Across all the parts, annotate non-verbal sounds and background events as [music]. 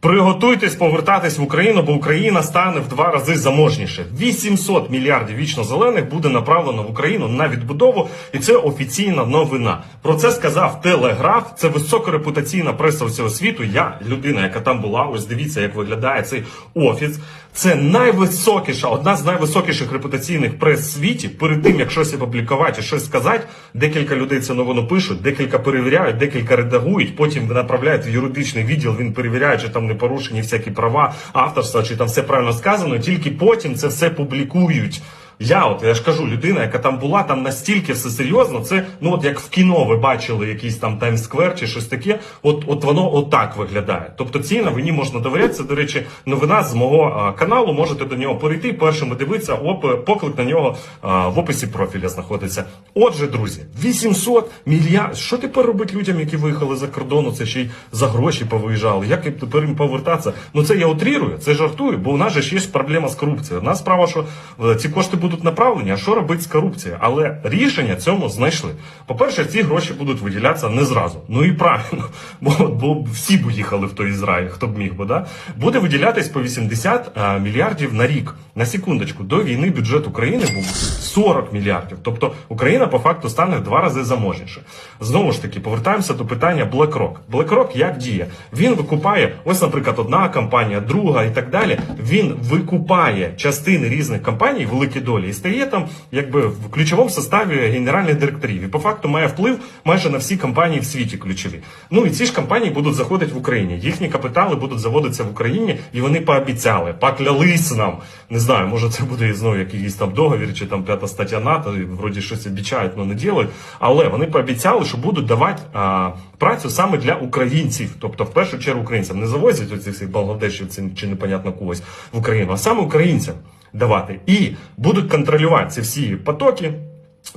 Приготуйтесь повертатись в Україну, бо Україна стане в два рази заможніше. 800 мільярдів вічно зелених буде направлено в Україну на відбудову, і це офіційна новина. Про це сказав Телеграф. Це високорепутаційна преса всього світу. Я людина, яка там була. Ось дивіться, як виглядає цей офіс. Це найвисокіша, одна з найвисокіших репутаційних прес в світі. Перед тим як щось опублікувати, щось сказати, декілька людей цю новину пишуть, декілька перевіряють, декілька редагують. Потім направляють в юридичний відділ. Він перевіряє, чи там не порушені всякі права авторства, чи там все правильно сказано. Тільки потім це все публікують. Я, от я ж кажу, людина, яка там була, там настільки все серйозно. Це ну от як в кіно ви бачили якийсь там Таймсквер чи щось таке. От, от воно отак виглядає. Тобто цій новині можна довіряти. Це, до речі, новина з мого каналу. Можете до нього перейти. Першим дивитися, оп, поклик на нього а, в описі профіля знаходиться. Отже, друзі, 800 мільярдів. Що тепер робить людям, які виїхали за кордону? Це ще й за гроші повиїжджали. Як тепер їм повертатися? Ну це я утрірую, це жартую, бо у нас же ж є проблема з корупцією. У справа, що е, ці кошти будуть направлені, а що робити з корупцією? Але рішення цьому знайшли. По-перше, ці гроші будуть виділятися не зразу. Ну і правильно, [laughs] бо, бо всі б їхали в той Ізраїль, хто б міг би, да? Буде виділятись по 80 а, мільярдів на рік. На секундочку, до війни бюджет України був 40 мільярдів. Тобто Україна по факту стане в два рази заможніше. Знову ж таки, повертаємося до питання BlackRock. BlackRock як діє? Він викупає, ось, наприклад, одна компанія, друга і так далі. Він викупає частини різних компаній, великі долі, і стає там, якби в ключовому составі генеральних директорів. І по факту має вплив майже на всі компанії в світі ключові. Ну і ці ж компанії будуть заходити в Україні. Їхні капітали будуть заводитися в Україні, і вони пообіцяли, поклялись нам. Не знаю, може це буде знову якийсь там договір, чи там п'ята стаття НАТО, і вроді щось обіцяють, але не ділять. Але вони пообіцяли, що будуть давати а, працю саме для українців, тобто в першу чергу українцям. Не завозять оцих всіх балгладешівців чи непонятно когось в Україну, а саме українцям давати. І будуть контролювати ці всі потоки.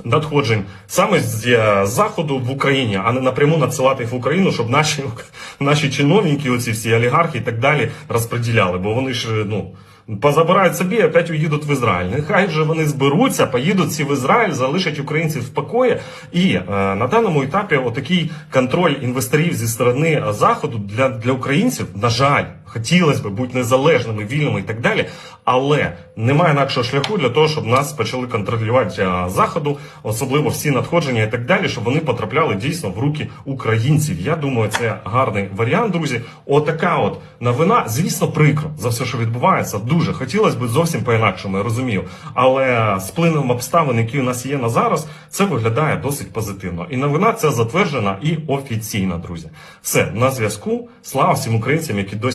Надходжень саме з е, заходу в Україні, а не напряму надсилати їх в Україну, щоб наші [laughs] наші чиновники, оці всі олігархи і так далі розподіляли. Бо вони ж ну позабирають собі, опять уїдуть в Ізраїль. Нехай же вони зберуться, поїдуть всі в Ізраїль, залишать українців в покої. І е, на даному етапі отакий контроль інвесторів зі сторони заходу для, для українців, на жаль, хотілося б бути незалежними, вільними і так далі. Але немає інакшого шляху для того, щоб нас почали контролювати е, заходу, особливо всі надходження і так далі, щоб вони потрапляли дійсно в руки українців. Я думаю, це гарний варіант, друзі. Отака от новина, звісно, прикро за все, що відбувається. Дуже хотілося б зовсім по-інакшому, я розумію. Але з плином обставин, які у нас є на зараз, це виглядає досить позитивно. І новина ця затверджена і офіційна, друзі. Все на зв'язку. Слава всім українцям, які досі.